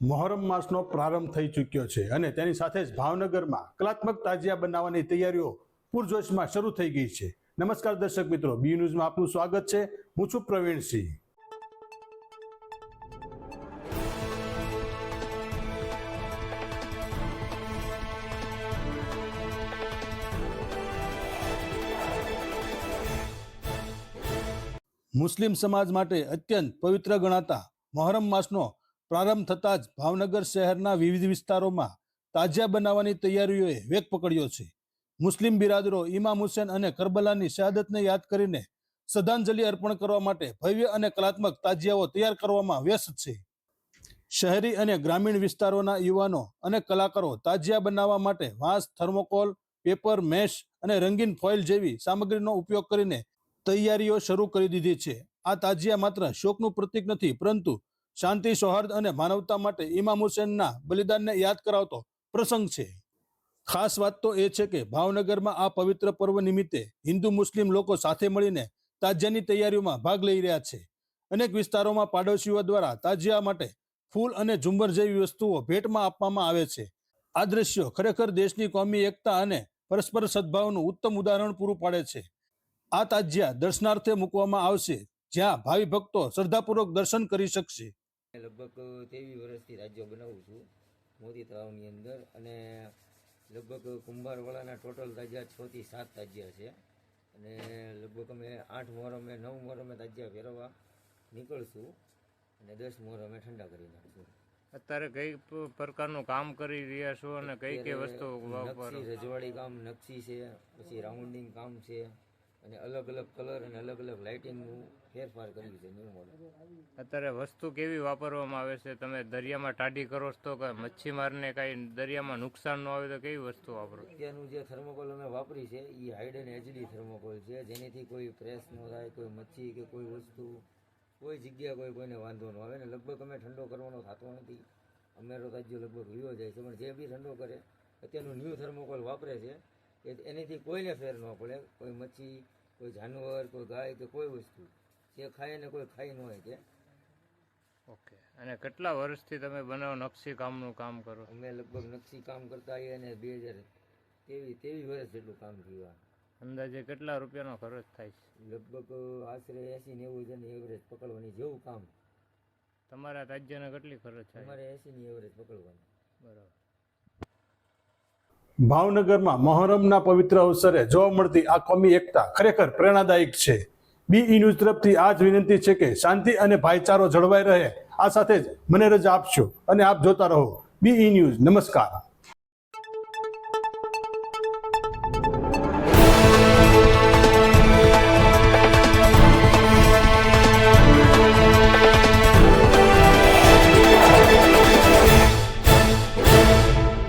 મોહરમ માસનો પ્રારંભ થઈ ચૂક્યો છે અને તેની સાથે જ ભાવનગરમાં કલાત્મક તાજિયા બનાવવાની તૈયારીઓ પૂરજોશમાં શરૂ થઈ ગઈ છે. નમસ્કાર દર્શક મિત્રો, બી ન્યૂઝમાં આપનું સ્વાગત છે. હું છું પ્રવીણસિંહ મુસ્લિમ સમાજ માટે અત્યંત પવિત્ર ગણાતા મોહરમ માસનો પ્રારંભ થતાં જ ભાવનગર શહેરના વિવિધ વિસ્તારોમાં તાજિયા બનાવવાની તૈયારીઓએ વેગ પકડ્યો છે. મુસ્લિમ બિરાદરો ઇમામ હુસેન અને કરબલાની શહાદતને યાદ કરીને શ્રદ્ધાંજલિ અર્પણ કરવા માટે ભવ્ય અને કલાત્મક તાજિયાઓ તૈયાર કરવામાં વ્યસ્ત છે. શહેરી અને ગ્રામીણ વિસ્તારોના યુવાનો અને કલાકારો તાજિયા બનાવવા માટે વાંસ, થર્મોકોલ, પેપર, મેશ અને રંગીન ફોઇલ જેવી સામગ્રીનો ઉપયોગ કરીને તૈયારીઓ શરૂ કરી દીધી છે. આ તાજિયા માત્ર શોકનું પ્રતીક નથી, પરંતુ શાંતિ, સૌહાર્દ અને માનવતા માટે ઇમામ હુસેનના બલિદાનને યાદ કરાવતો પ્રસંગ છે. ખાસ વાત તો એ છે કે ભાવનગરમાં આ પવિત્ર પર્વ નિમિત્તે હિન્દુ મુસ્લિમ લોકો સાથે મળીને તાજિયાની તૈયારીઓમાં ભાગ લઈ રહ્યા છે. અનેક વિસ્તારોમાં પાડોશીઓ દ્વારા તાજિયા માટે ફૂલ અને ઝુંબર જેવી વસ્તુઓ ભેટમાં આપવામાં આવે છે. આ દ્રશ્યો ખરેખર દેશની કોમી એકતા અને પરસ્પર સદભાવનું ઉત્તમ ઉદાહરણ પૂરું પાડે છે. આ તાજિયા દર્શનાર્થે મૂકવામાં આવશે, જ્યાં ભાવિ ભક્તો શ્રદ્ધાપૂર્વક દર્શન કરી શકશે. લગભગ ત્રેવીસ વર્ષથી રાજ્ય બનાવું છું મોદી તળાવની અંદર. અને લગભગ કુંભારવાળાના ટોટલ તાજિયા છ થી સાત તાજિયા છે. અને લગભગ અમે આઠ મોહરમે નવ મોહરમે તાજિયા ફેરવવા નીકળશું. અને દસ મોહરમે ઠંડા કરી નાખશું. અત્યારે કઈ પ્રકારનું કામ કરી રહ્યા છો અને કઈ કઈ વસ્તુ રજવાડી કામ નકશી છે પછી રાઉન્ડિંગ કામ છે. અને અલગ અલગ કલર અને અલગ અલગ લાઇટિંગનું ફેરફાર કર્યું છે ન્યૂ મોડલ અત્યારે વસ્તુ કેવી વાપરવામાં આવે છે? તમે દરિયામાં ટાઢી કરો તો કે મચ્છીમારને કાંઈ દરિયામાં નુકસાન ન આવે તો કેવી વસ્તુ વાપરો? અત્યારનું જે થર્મોકોલ અમે વાપરી છે એ હાઇડ એન્ડ એચડી થર્મોકોલ છે. જેનીથી કોઈ પ્રેસ ન થાય કોઈ મચ્છી કે કોઈ વસ્તુ કોઈ જગ્યા કોઈ કોઈને વાંધો ન આવે. ને લગભગ અમે ઠંડો કરવાનો થતો નથી. અમેરો તાજ્યો લગભગ વિયો જાય છે. પણ જે બી ઠંડો કરે અત્યારનું ન્યૂ થર્મોકોલ વાપરે છે. એ એનીથી કોઈને ફેર ન પડે કોઈ મચ્છી કોઈ જાનવર કોઈ ગાય કે કોઈ વસ્તુ. જે ખાય ને કોઈ ખાઈ ન હોય કે. ઓકે. અને કેટલા વર્ષથી તમે બનાવો નકશી કામનું કામ કરો? અમે લગભગ નકશી કામ કરતા આવીએ અને બે હજાર તેવી તેવી વર્ષ જેટલું કામ થયું અંદાજે કેટલા રૂપિયાનો ખર્ચ થાય છે? લગભગ આશરે એસી નેવું જણની એવરેજ પકડવાની જેવું કામ. તમારા રાજ્યને કેટલી ખર્ચ થાય? અમારે એસી ની એવરેજ પકડવાની. બરાબર. ભાવનગરમાં મહોરમના પવિત્ર અવસરે જોવા મળતી આ કોમી એકતા ખરેખર પ્રેરણાદાયક છે. બી ઈ ન્યૂઝ તરફથી આ જ વિનંતી છે કે શાંતિ અને ભાઈચારો જળવાઈ રહે. આ સાથે જ મને રજા આપશો અને આપ જોતા રહો. B E news. નમસ્કાર.